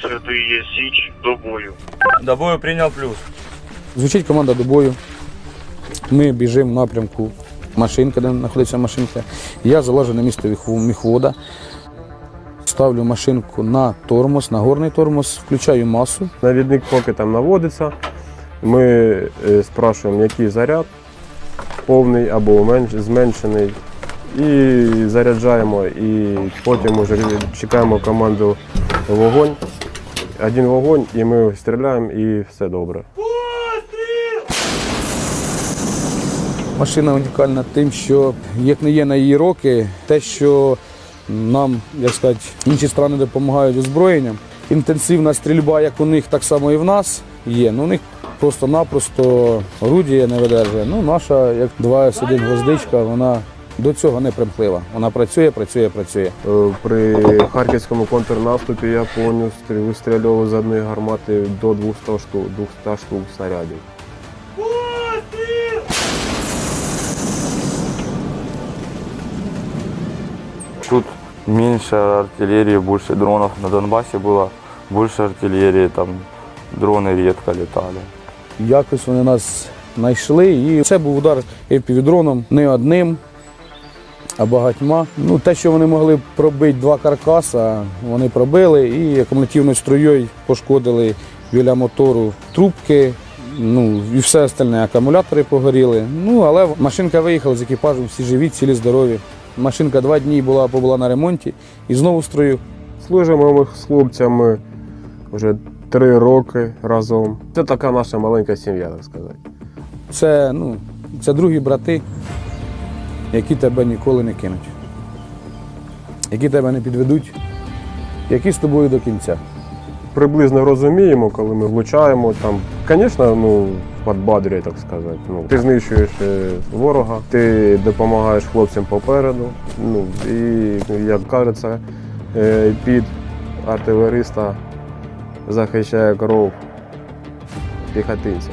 присвятий є Січ до бою. До бою прийняв плюс. Звучить команда до бою. Ми біжимо в напрямку машинки, де знаходиться машинка. Я залажу на місто віху- міхвода, ставлю машинку на тормоз, на горний тормоз, включаю масу. Навідник поки там наводиться. Ми е, спрашуємо, який заряд, повний або менш- зменшений. І заряджаємо, і потім вже чекаємо команду вогонь. Один вогонь, і ми стріляємо, і все добре. Машина унікальна тим, що як не є на її роки, те, що нам, як сказати, інші страни допомагають озброєнням. Інтенсивна стрільба, як у них, так само і в нас є. Ну, у них просто-напросто орудія не видержує. Ну, наша, як 2С1 гвоздичка, вона до цього не примхлива. Вона працює, працює, працює. Е, При харківському контрнаступі я повністю вистрілював з одної гармати до 200 штук, 200 штук снарядів. Тут меньше артиллерии, больше дронов. На Донбассе было больше артиллерии, там дроны редко летали. Якось вони нас знайшли, і це був удар епівідроном не одним, а багатьма. Ну, те, що вони могли пробити два каркаса, вони пробили і акумулятивною струєю пошкодили біля мотору трубки. Ну і все остальне, акумулятори погоріли. Ну, але машинка виїхала з екіпажем, всі живі, цілі здорові. Машинка два дні була побула на ремонті і знову строю. Служимо ми з хлопцями вже три роки разом. Це така наша маленька сім'я, так сказати. Це, ну, це другі брати, які тебе ніколи не кинуть, які тебе не підведуть, які з тобою до кінця. Приблизно розуміємо, коли ми влучаємо там. Звісно, ну, підбадрює, так сказати. Ну, ти знищуєш е, ворога, ти допомагаєш хлопцям попереду. Ну, і, як кажеться, е, під артилериста захищає кров піхотинця.